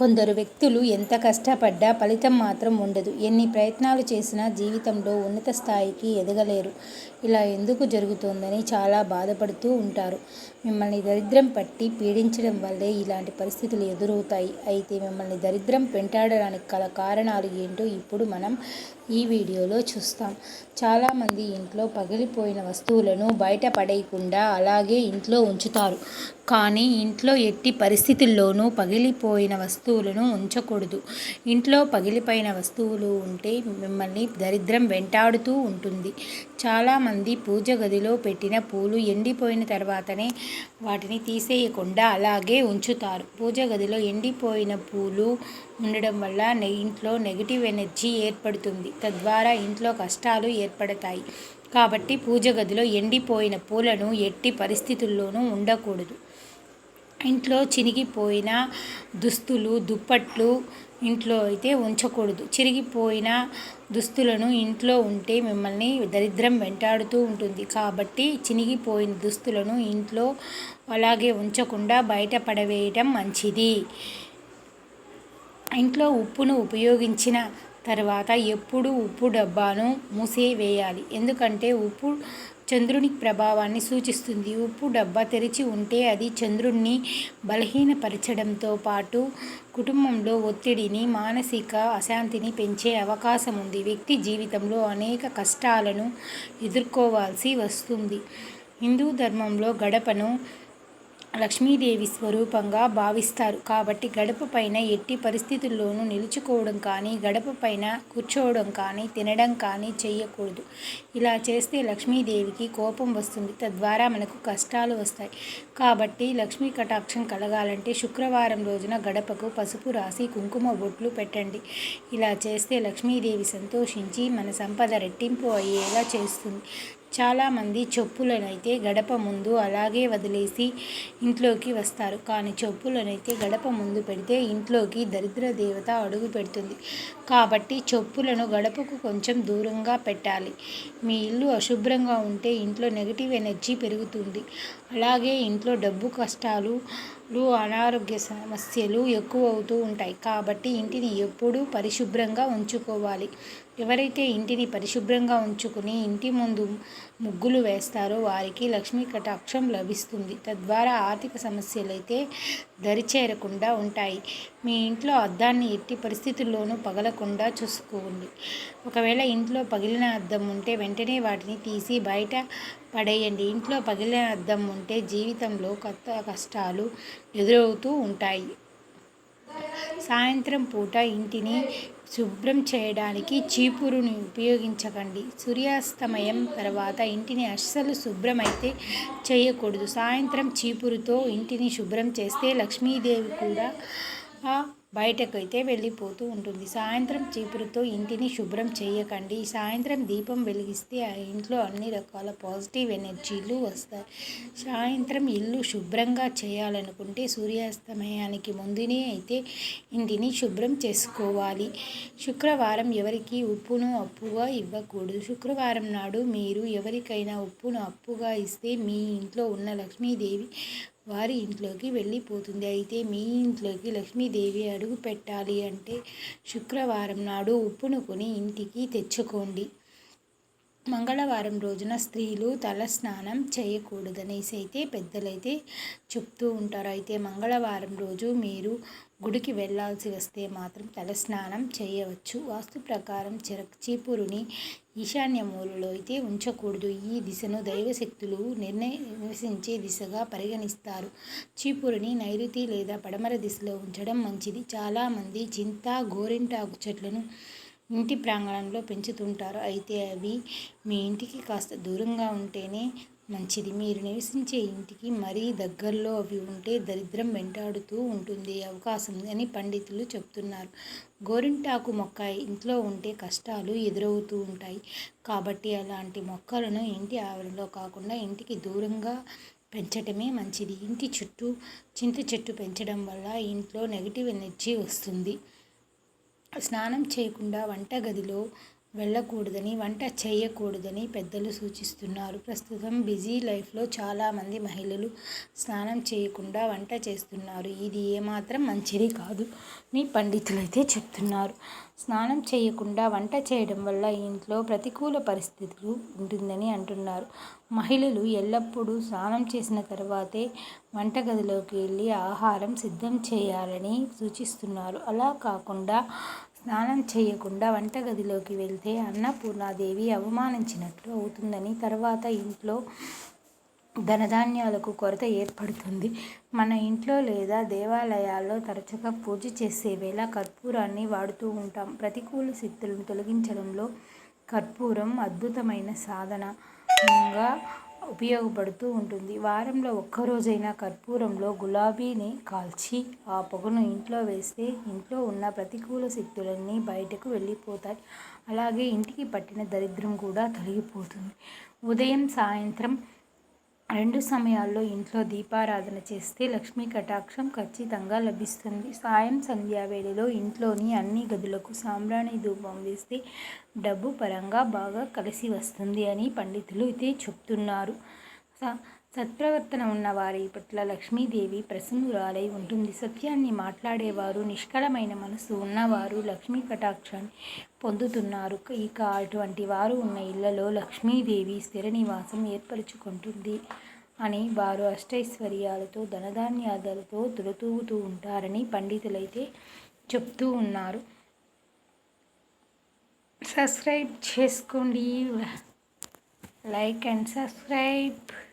కొందరు వ్యక్తులు ఎంత కష్టపడ్డా ఫలితం మాత్రం ఉండదు. ఎన్ని ప్రయత్నాలు చేసినా జీవితంలో ఉన్నత స్థాయికి ఎదగలేరు. ఇలా ఎందుకు జరుగుతోందని చాలా బాధపడుతూ ఉంటారు. మిమ్మల్ని దరిద్రం పట్టి పీడించడం వల్లే ఇలాంటి పరిస్థితులు ఎదురవుతాయి. అయితే మిమ్మల్ని దరిద్రం పెంటాడడానికి గల కారణాలు ఏంటో ఇప్పుడు మనం ఈ వీడియోలో చూస్తాం. చాలామంది ఇంట్లో పగిలిపోయిన వస్తువులను బయట పడేయకుండా అలాగే ఇంట్లో ఉంచుతారు. కానీ ఇంట్లో ఎట్టి పరిస్థితుల్లోనూ పగిలిపోయిన వస్తువులను ఉంచకూడదు. ఇంట్లో పగిలిపోయిన వస్తువులు ఉంటే మిమ్మల్ని దరిద్రం వెంటాడుతూ ఉంటుంది. చాలామంది పూజ గదిలో పెట్టిన పూలు ఎండిపోయిన తర్వాతనే వాటిని తీసేయకుండా అలాగే ఉంచుతారు. పూజ గదిలో ఎండిపోయిన పూలు ఉండడం వల్ల ఇంట్లో నెగటివ్ ఎనర్జీ ఏర్పడుతుంది. తద్వారా ఇంట్లో కష్టాలు ఏర్పడతాయి. కాబట్టి పూజ గదిలో ఎండిపోయిన పూలను ఎట్టి పరిస్థితుల్లోనూ ఉండకూడదు. ఇంట్లో చినిగిపోయిన దుస్తులు దుప్పట్లు ఇంట్లో అయితే ఉంచకూడదు. చిరిగిపోయిన దుస్తులను ఇంట్లో ఉంటే మిమ్మల్ని దరిద్రం వెంటాడుతూ ఉంటుంది. కాబట్టి చినిగిపోయిన దుస్తులను ఇంట్లో అలాగే ఉంచకుండా బయట పడవేయటం మంచిది. ఇంట్లో ఉప్పును ఉపయోగించిన తర్వాత ఎప్పుడు ఉప్పు డబ్బాను మూసివేయాలి. ఎందుకంటే ఉప్పు చంద్రుని ప్రభావాన్ని సూచిస్తుంది. ఉప్పు డబ్బా తెరిచి ఉంటే అది చంద్రుణ్ణి బలహీనపరచడంతో పాటు కుటుంబంలో ఒత్తిడిని, మానసిక అశాంతిని పెంచే అవకాశం ఉంది వ్యక్తి జీవితంలో అనేక కష్టాలను ఎదుర్కోవాల్సి వస్తుంది. హిందూ ధర్మంలో గడపను లక్ష్మీదేవి స్వరూపంగా భావిస్తారు. కాబట్టి గడప పైన ఎట్టి పరిస్థితుల్లోనూ నిలుచుకోవడం కానీ, గడప పైన కూర్చోవడం కానీ, తినడం కానీ చేయకూడదు. ఇలా చేస్తే లక్ష్మీదేవికి కోపం వస్తుంది. తద్వారా మనకు కష్టాలు వస్తాయి. కాబట్టి లక్ష్మీ కటాక్షం కలగాలంటే శుక్రవారం రోజున గడపకు పసుపు రాసి కుంకుమ బొట్లు పెట్టండి. ఇలా చేస్తే లక్ష్మీదేవి సంతోషించి మన సంపద రెట్టింపు అయ్యేలా చేస్తుంది. చాలామంది చెప్పులనైతే గడప ముందు అలాగే వదిలేసి ఇంట్లోకి వస్తారు. కానీ చెప్పులనైతే గడప ముందు పెడితే ఇంట్లోకి దరిద్ర దేవత అడుగు పెడుతుంది. కాబట్టి చెప్పులను గడపకు కొంచెం దూరంగా పెట్టాలి. మీ ఇల్లు అశుభ్రంగా ఉంటే ఇంట్లో నెగటివ్ ఎనర్జీ పెరుగుతుంది. అలాగే ఇంట్లో డబ్బు కష్టాలు, అనారోగ్య సమస్యలు ఎక్కువ అవుతూ ఉంటాయి. కాబట్టి ఇంటిని ఎప్పుడూ పరిశుభ్రంగా ఉంచుకోవాలి. ఎవరైతే ఇంటిని పరిశుభ్రంగా ఉంచుకుని ఇంటి ముందు ముగ్గులు వేస్తారో వారికి లక్ష్మీ కటాక్షం లభిస్తుంది. తద్వారా ఆర్థిక సమస్యలైతే దరిచేరకుండా ఉంటాయి. మీ ఇంట్లో అద్దాన్ని ఎట్టి పరిస్థితుల్లోనూ పగలకుండా చూసుకోండి. ఒకవేళ ఇంట్లో పగిలిన అద్దం ఉంటే వెంటనే వాటిని తీసి బయట పడేయండి. ఇంట్లో పగిలిన అద్దం ఉంటే జీవితంలో కొత్త కష్టాలు ఎదురవుతూ ఉంటాయి. సాయంత్రం పూట ఇంటిని శుభ్రం చేయడానికి చీపురుని ఉపయోగించకండి. సూర్యాస్తమయం తర్వాత ఇంటిని అస్సలు శుభ్రమైతే చేయకూడదు. సాయంత్రం చీపురుతో ఇంటిని శుభ్రం చేస్తే లక్ష్మీదేవి కూడా బయటకైతే వెళ్ళిపోతూ ఉంటుంది. సాయంత్రం చీపురుతో ఇంటిని శుభ్రం చేయకండి. సాయంత్రం దీపం వెలిగిస్తే ఆ ఇంట్లో అన్ని రకాల పాజిటివ్ ఎనర్జీలు వస్తాయి. సాయంత్రం ఇల్లు శుభ్రంగా చేయాలనుకుంటే సూర్యాస్తమయానికి ముందునే అయితే ఇంటిని శుభ్రం చేసుకోవాలి. శుక్రవారం ఎవరికి ఉప్పును అప్పుగా ఇవ్వకూడదు. శుక్రవారం నాడు మీరు ఎవరికైనా ఉప్పును అప్పుగా ఇస్తే మీ ఇంట్లో ఉన్న లక్ష్మీదేవి వారి ఇంట్లోకి వెళ్ళిపోతుంది. అయితే మీ ఇంట్లోకి లక్ష్మీదేవి అడుగు పెట్టాలి అంటే శుక్రవారం నాడు ఉప్పును కొని ఇంటికి తెచ్చుకోండి. మంగళవారం రోజున స్త్రీలు తలస్నానం చేయకూడదనేసి అయితే పెద్దలైతే చెప్తూ ఉంటారు. అయితే మంగళవారం రోజు మీరు గుడికి వెళ్ళాల్సి వస్తే మాత్రం తలస్నానం చేయవచ్చు. వాస్తు ప్రకారం చీపురుని ఈశాన్య మూలలో అయితే ఉంచకూడదు. ఈ దిశను దైవశక్తులు నివసించే దిశగా పరిగణిస్తారు. చీపురుని నైరుతి లేదా పడమర దిశలో ఉంచడం మంచిది. చాలామంది చింత, గోరింటాకు చెట్లను ఇంటి ప్రాంగణంలో పెంచుతుంటారు. అయితే అవి మీ ఇంటికి కాస్త దూరంగా ఉంటేనే మంచిది. మీరు నివసించే ఇంటికి మరీ దగ్గరలో అవి ఉంటే దరిద్రం వెంటాడుతూ ఉంటుంది అవకాశం అని పండితులు చెప్తున్నారు గోరింటాకు మొక్క ఇంట్లో ఉంటే కష్టాలు ఎదురవుతూ ఉంటాయి. కాబట్టి అలాంటి మొక్కలను ఇంటి ఆవరణలో కాకుండా ఇంటికి దూరంగా పెంచటమే మంచిది. ఇంటి చుట్టూ చింత చెట్టు పెంచడం వల్ల ఇంట్లో నెగటివ్ ఎనర్జీ వస్తుంది. స్నానం చేయకుండా వంటగదిలో వెళ్ళకూడదని వంట చేయకూడదని పెద్దలు సూచిస్తున్నారు. ప్రస్తుతం బిజీ లైఫ్లో చాలామంది మహిళలు స్నానం చేయకుండా వంట చేస్తున్నారు. ఇది ఏమాత్రం మంచిది కాదు అని పండితులైతే చెప్తున్నారు. స్నానం చేయకుండా వంట చేయడం వల్ల ఇంట్లో ప్రతికూల పరిస్థితులు ఉంటుందని అంటున్నారు. మహిళలు ఎల్లప్పుడూ స్నానం చేసిన తర్వాతే వంటగదిలోకి వెళ్ళి ఆహారం సిద్ధం చేయాలని సూచిస్తున్నారు. అలా కాకుండా స్నానం చేయకుండా వంటగదిలోకి వెళ్తే అన్నపూర్ణాదేవి అవమానించినట్లు అవుతుందని తర్వాత ఇంట్లో ధనధాన్యాలకు కొరత ఏర్పడుతుంది. మన ఇంట్లో లేదా దేవాలయాల్లో తరచుగా పూజ చేసే వేళ కర్పూరాన్ని వాడుతూ ఉంటాం. ప్రతికూల శక్తులను తొలగించడంలో కర్పూరం అద్భుతమైన సాధనంగా ఉపయోగపడుతూ ఉంటుంది. వారంలో ఒక్కరోజైనా కర్పూరంలో గులాబీని కాల్చి ఆ పొగను ఇంట్లో వేస్తే ఇంట్లో ఉన్న ప్రతికూల శక్తులన్నీ బయటకు వెళ్ళిపోతాయి. అలాగే ఇంటికి పట్టిన దరిద్రం కూడా తొలగిపోతుంది. ఉదయం సాయంత్రం రెండు సమయాల్లో ఇంట్లో దీపారాధన చేస్తే లక్ష్మీ కటాక్షం ఖచ్చితంగా లభిస్తుంది. సాయం సంధ్యావేళలో ఇంట్లోని అన్ని గదులకు సాంబ్రాణి ధూపం వేస్తే డబ్బు పరంగా బాగా కలిసి వస్తుంది అని పండితులు అయితే చెప్తున్నారు. స సత్ప్రవర్తన ఉన్నవారి. పట్ల లక్ష్మీదేవి ప్రసన్నురాలై ఉంటుంది. సత్యాన్ని మాట్లాడేవారు నిష్కలమైన మనసు ఉన్నవారు లక్ష్మీ కటాక్షాన్ని పొందుతున్నారు. ఇక అటువంటి వారు ఉన్న ఇళ్ళలో లక్ష్మీదేవి స్థిర నివాసం ఏర్పరచుకుంటుంది అని వారు అష్టైశ్వర్యాలతో ధనధాన్యాలతో తులతూగుతూ ఉంటారని పండితులైతే చెప్తూ ఉన్నారు. సబ్స్క్రైబ్ చేసుకోండి. Like and subscribe.